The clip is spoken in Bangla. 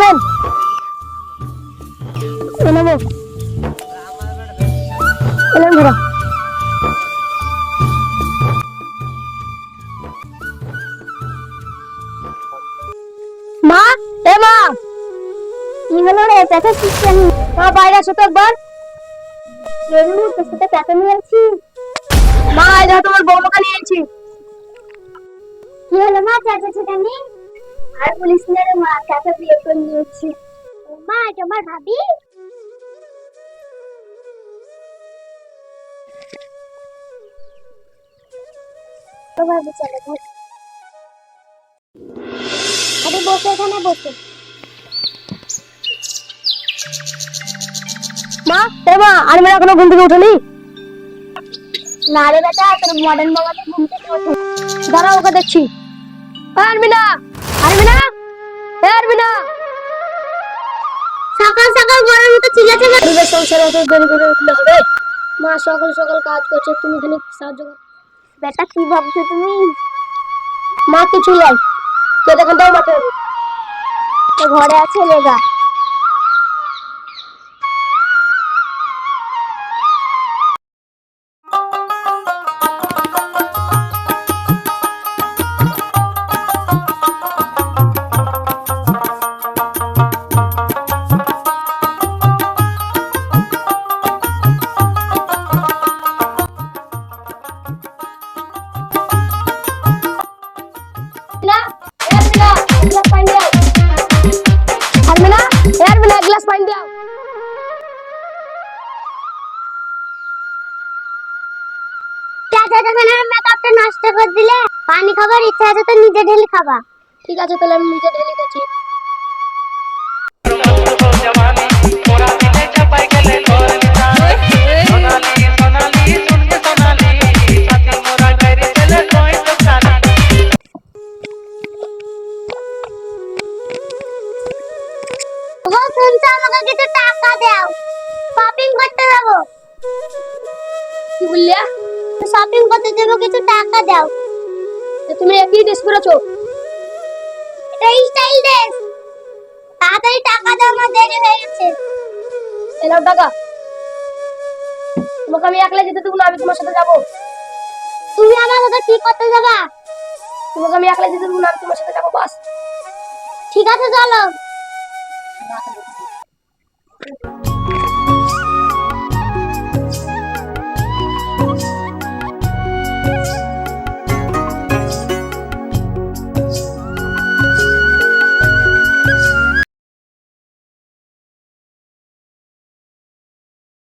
নামেন এ নামো এলেন মা, এ মা। কি হলো রে? পেটে শিখছেন মা, বাইরে আসো তো একবার। রেনু তোর সাথে পেটে নিয়ে আছি মা, এই তোমার বৌমাকে নিয়ে আছি কি হলো মা? চাচা কেন আর পুলিশ না রে মা চাচা বিয়ে করে নিয়েছি মা এটা আমার ভাবি? ভাবি চলো আরে বসে এখানে বসে। মা এ মা আর মেয়ে এখনও ঘুম থেকে উঠেনি না রে বেটা তোর মডার্ন বাবাতে ঘুম থেকে ওঠে। দাঁড়াও ওকে দেখছি। এ আরমিনা! সংসারে অত দেরি করে উঠলে হবে। মা সকাল সকাল কাজ করছে তুমি খালি সাহায্য করো। বেটা কি ভাবছ তুমি? মা কিছু নাই কে দেখেন দাও মাঠে ঘরে আছে লেগা। আরমিনা এ আরমিনা গ্লাস পানি দাও চাচা যখন আমার মেকআপটা নষ্ট করে দিলে পানি খাবার ইচ্ছা আছে তো নিজে ঢেলে খাবা ঠিক আছে তাহলে আমি নিজে ঢেলে শুনছো আমাকে কিছু টাকা দাও। শপিং করতে যাব। কি বললে? শপিং করতে যাব, কিছু টাকা দাও। তুমি একই ড্রেস পরেছো? এটা স্টাইল ড্রেস তাড়াতাড়ি টাকা দাও, আমার দেরি হয়ে গেছে। এলাও টাকা। তোমাকে আমি একলা যেতে দেবো না, আমি তোমার সাথে যাব। তুমি আমার সাথে কি করতে যাবা? তোমাকে আমি একলা যেতে দেবো না, আমি তোমার সাথে যাব, বাস। ঠিক আছে, চলো। Thank you.